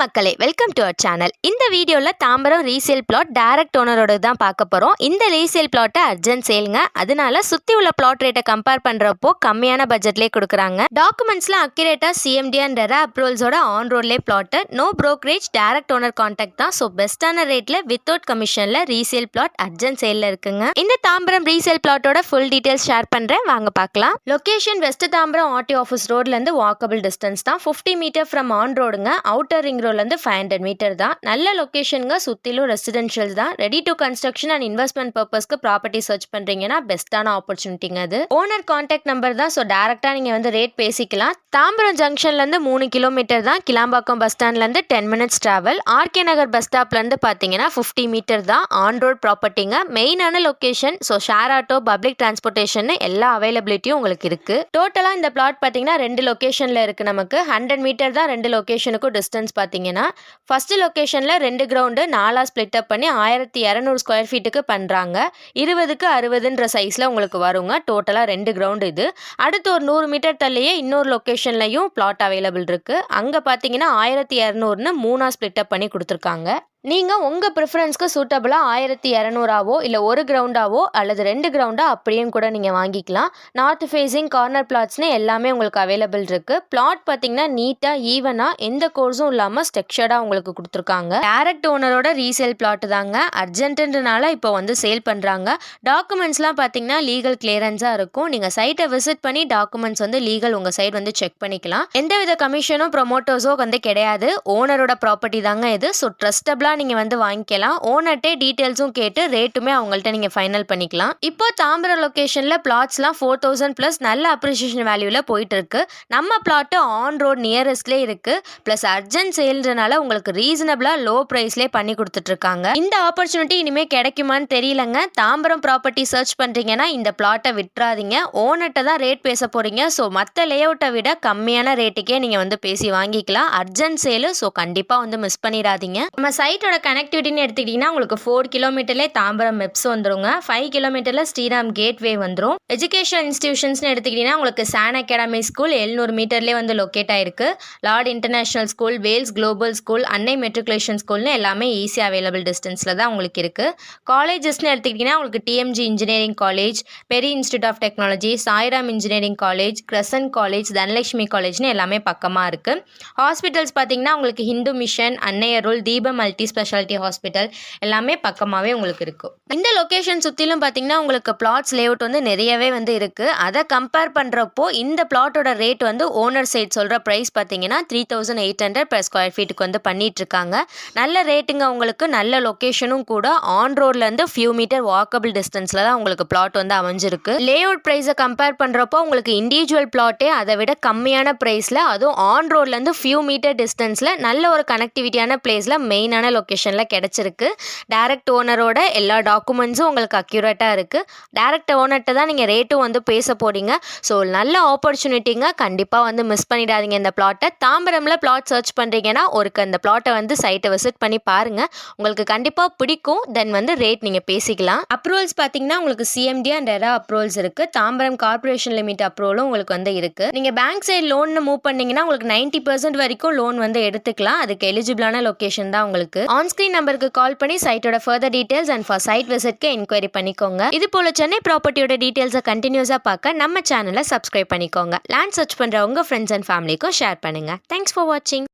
மக்களே welcome to our channel இந்த வீடியோவில் தாம்பரம் ரீசேல் பிளாட் டைரக்ட் ஓனரோட தான் பார்க்க போகிறோம் இந்த ரீசேல் பிளாட்டை அர்ஜென்ட் சேலுங்க அதனால சுற்றி உள்ள பிளாட் ரேட்டை கம்பேர் பண்ணுறப்போ கம்மியான பட்ஜெட்லேயே கொடுக்குறாங்க. டாக்குமெண்ட்ஸ்லாம் அக்யூரேட்டாக சிஎம்டி அண்ட் ரெரா அப்ரூவல்ஸோட ஆன் ரோட்லேயே flat no brokerage direct owner contact தான். ஸோ பெஸ்ட்டான ரேட்டில் வித்தவுட் கமிஷனில் ரீசேல் பிளாட் அர்ஜென்ட் சேலில் இருக்குங்க. இந்த தாம்பரம் ரீசேல் பிளாட்டோட ஃபுல் டீட்டெயில்ஸ் ஷேர் பண்ணுறேன் வாங்க பார்க்கலாம். Location west Tambaram RT office ரோட்லேருந்து வாக்கபிள் டிஸ்டன்ஸ் தான். ஃபிஃப்டி மீட்டர் ஃப்ரம் ஆன் ரோடுங்க அவுட்டர் ரிங் ரோட்லேருந்து ஃபைவ் ஹண்ட்ரட் மீட்டர் தான். நல்ல லொக்கேஷனுங்க சுற்றிலும் ரெசிடென்ஷியல் தான். Ready to construction and investment பர்பஸ்க்கு ப்ராப்பர்ட்டி சர்ச் பண்ணுறீங்கன்னா பெஸ்ட்டான ஆப்பர்ச்சுனிட்டிங்க அது. ஓனர் கான்டாக்ட் நம்பர் தான் ஸோ டேரெக்டாக நீங்கள் வந்து ரேட் பேசிக்கலாம். தாம்பரம் ஜங்ஷன்லேருந்து மூணு கிலோமீட்டர் தான். கிளாம்பாக்கம் பஸ் ஸ்டாண்ட்லேருந்து ten minutes travel RK Nagar bus ஸ்டாப்லேருந்து பார்த்தீங்கன்னா ஃபிஃப்டி மீட்டர் தான். ஆன் ரோட் ப்ராப்பர்ட்டிங்க மெயினான location so share auto public transportation எல்லா அவைலபிலிட்டியும் உங்களுக்கு இருக்குது டோட்டலாக இந்த பிளாட் பார்த்தீங்கன்னா ரெண்டு லொக்கேஷனில் இருக்குது நமக்கு. ஹண்ட்ரட் மீட்டர் தான் ரெண்டு லொக்கேஷனுக்கும் டிஸ்டன்ஸ் பார்த்தீங்கன்னா பார்த்தீங்கன்னா ஃபஸ்ட்டு லொக்கேஷனில் ரெண்டு கிரவுண்டு நாலாக ஸ்ப்ளிட்டப் பண்ணி ஆயிரத்தி இரநூறு ஸ்கொயர் ஃபீட்டுக்கு பண்ணுறாங்க இருபதுக்கு அறுபதுன்ற சைஸில் உங்களுக்கு வருங்க. டோட்டலாக ரெண்டு கிரவுண்டு இது. அடுத்து ஒரு நூறு மீட்டர் தள்ளியே இன்னொரு லொக்கேஷன்லையும் பிளாட் அவைலபிள் இருக்குது அங்கே பார்த்தீங்கன்னா ஆயிரத்தி இரநூறுன்னு மூணாக ஸ்ப்ளிட்டப் பண்ணி கொடுத்துருக்காங்க. நீங்கள் உங்கள் ப்ரிஃபரன்ஸ்க்கு சூட்டபுளாக ஆயிரத்தி இரநூறாவோ இல்லை ஒரு கிரவுண்டாவோ அல்லது ரெண்டு கிரவுண்டாக அப்படியும் கூட நீங்கள் வாங்கிக்கலாம். நார்த் ஃபேஸிங் கார்னர் பிளாட்ஸ்னு எல்லாமே உங்களுக்கு அவைலபிள் இருக்குது பிளாட் பார்த்தீங்கன்னா நீட்டாக ஈவனாக எந்த கோர்ஸும் இல்லாமல் ஸ்ட்ரக்சர்டாக உங்களுக்கு கொடுத்துருக்காங்க. டேரக்ட் ஓனரோட ரீசேல் பிளாட்டு தாங்க. அர்ஜென்ட்டுன்றனால இப்போ வந்து சேல் பண்ணுறாங்க டாக்குமெண்ட்ஸ்லாம் பார்த்தீங்கன்னா லீகல் கிளியரன்ஸாக இருக்கும். நீங்கள் சைட்டை விசிட் பண்ணி டாக்குமெண்ட்ஸ் வந்து லீகல் உங்கள் சைடு வந்து செக் பண்ணிக்கலாம். எந்தவித கமிஷனும் ப்ரொமோட்டர்ஸோ வந்து கிடையாது. ஓனரோட ப்ராப்பர்ட்டி தாங்க இது. ஸோ ட்ரஸ்டபிளாக நீங்கள் வந்து வாங்கிக்கலாம். ஓனர்ட்டே டீட்டெயில்ஸும் கேட்டு ரேட்டுமே அவங்கள்ட்ட நீங்கள் ஃபைனல் பண்ணிக்கலாம். இப்போ தாம்பரம் லொக்கேஷனில் பிளாட்ஸ்லாம் ஃபோர் தௌசண்ட் ப்ளஸ் நல்ல அப்ரிஷியேஷன் வேல்யூவில் போயிட்டு இருக்கு நம்ம பிளாட்டு ஆன் ரோட் நியரஸ்ட்லேயே இருக்கு. ப்ளஸ் அர்ஜென்ட் சேல்ன்றனால உங்களுக்கு ரீசனபிளாக லோ ப்ரைஸ்லேயே பண்ணி கொடுத்துட்ருக்காங்க. இந்த ஆப்பர்ச்சுனிட்டி இனிமேல் கிடைக்குமான்னு தெரியலங்க. தாம்பரம் ப்ராப்பர்ட்டி சர்ச் பண்ணுறீங்கன்னா இந்த பிளாட்டை விட்டுறாதீங்க. ஓனர்கிட்ட தான் ரேட் பேச போகிறீங்க ஸோ மற்ற லேஅவுட்டை விட கம்மியான ரேட்டுக்கே நீங்கள் வந்து பேசி வாங்கிக்கலாம். அர்ஜென்ட் சேலு ஸோ கண்டிப்பாக வந்து மிஸ் பண்ணிடாதீங்க. நம்ம சைட் ஃப்ளைட்டோட கனெக்டிவிட்டின்னு எடுத்துக்கிட்டிங்கன்னா உங்களுக்கு ஃபோர் கிலோமீட்டர்லேயே தாம்பரம் மெப்ஸ் வந்துருங்க. ஃபைவ் கிலோமீட்டரில் ஸ்ரீராம் கேட்வே வந்துடும் எஜுகேஷன் இன்ஸ்டியூஷன்ஸ்னு எடுத்துக்கிட்டிங்கன்னா உங்களுக்கு சான் அகாடமி ஸ்கூல் எழுநூறு மீட்டர்லேயே வந்து லொக்கேட் ஆயிருக்கு. Lord international school Vels global school Annai matriculation ஸ்கூல்னு எல்லாமே ஈஸியாக அவைலபிள் டிஸ்டன்ஸில் தான் உங்களுக்கு இருக்குது காலேஜஸ்னு எடுத்துக்கிட்டிங்கன்னா உங்களுக்கு TMG engineering college Peri institute of technology Sairam engineering college Crescent college Dhanalakshmi காலேஜ்னு எல்லாமே பக்கமாக இருக்குது ஹாஸ்பிட்டல்ஸ் பார்த்தீங்கன்னா உங்களுக்கு ஹிந்து மிஷன் அன்னையருள் தீப மல்டி ஸ்பெஷாலிட்டி ஹாஸ்பிட்டல் எல்லாமே பக்கமாகவே உங்களுக்கு இருக்கும். இந்த லொக்கேஷன் சுற்றிலும் பார்த்தீங்கன்னா உங்களுக்கு பிளாட்ஸ் லேஅவுட் வந்து நிறையவே வந்து இருக்குது அதை கம்பேர் பண்ணுறப்போ இந்த பிளாட்டோட ரேட் வந்து ஓனர் சைட் சொல்கிற ப்ரைஸ் பார்த்தீங்கன்னா three thousand eight hundred per square ஃபீட்டுக்கு வந்து பண்ணிட்டு இருக்காங்க நல்ல ரேட்டுங்க உங்களுக்கு நல்ல லொக்கேஷனும் கூட. ஆன் ரோட்லேருந்து ஃபியூ மீட்டர் வாக்கபிள் டிஸ்டன்ஸில் தான் உங்களுக்கு பிளாட் வந்து அமைஞ்சிருக்கு. லேஅவுட் ப்ரைஸை கம்பேர் பண்ணுறப்போ உங்களுக்கு இண்டிவிஜுவல் பிளாட்டே அதை விட கம்மியான ப்ரைஸில் அதுவும் ஆன் ரோட்லேருந்து ஃபியூ மீட்டர் டிஸ்டன்ஸில் நல்ல ஒரு கனெக்டிவிட்டியான பிளேஸில் மெயினான லொக்கேஷனில் கிடச்சிருக்கு. டேரக்ட் ஓனரோட எல்லா டாக்குமெண்ட்ஸும் உங்களுக்கு அக்யூரேட்டாக இருக்குது டேரக்ட் ஓனர்கிட்ட தான் நீங்கள் ரேட்டும் வந்து பேச போகிறீங்க ஸோ நல்ல ஆப்பர்ச்சுனிட்டிங்க கண்டிப்பாக வந்து மிஸ் பண்ணிடாதீங்க இந்த பிளாட்டை தாம்பரமில் பிளாட் சர்ச் பண்ணுறீங்கன்னா ஒருக்கு அந்த பிளாட்டை வந்து சைட்டை விசிட் பண்ணி பாருங்கள் உங்களுக்கு கண்டிப்பாக பிடிக்கும். தென் வந்து ரேட் நீங்கள் பேசிக்கலாம். அப்ரூவல்ஸ் பார்த்தீங்கன்னா உங்களுக்கு சிஎம்டி அண்ட் எரா அப்ரூவல்ஸ் இருக்குது தாம்பரம் கார்ப்பரேஷன் லிமிட் அப்ரூவலும் உங்களுக்கு வந்து இருக்குது நீங்கள் பேங்க் சைடு லோன் மூவ் பண்ணீங்கன்னா உங்களுக்கு நைன்ட்டி பர்சன்ட் வரைக்கும் லோன் வந்து எடுத்துக்கலாம். அதுக்கு எலிஜிபிளான லொக்கேஷன் தான் உங்களுக்கு. ஆன்ஸ்கிரீன் நம்பருக்கு கால் பண்ணி சைட்டோட further details and for site விசிட்க்கு enquiry பண்ணிக்கோங்க. இது போல சென்னை ப்ராப்பர்ட்டியோட டீடைல்ஸை கண்டினியூஸாக பார்க்க நம்ம சேனலை சப்ஸ்கிரைப் பண்ணிக்கோங்க. லேண்ட் சர்ச் பண்ணுற உங்கள் ஃப்ரெண்ட்ஸ் அண்ட் ஃபேமிலிக்கும் ஷேர் பண்ணுங்க. தேங்க்ஸ் ஃபார் வாட்சிங்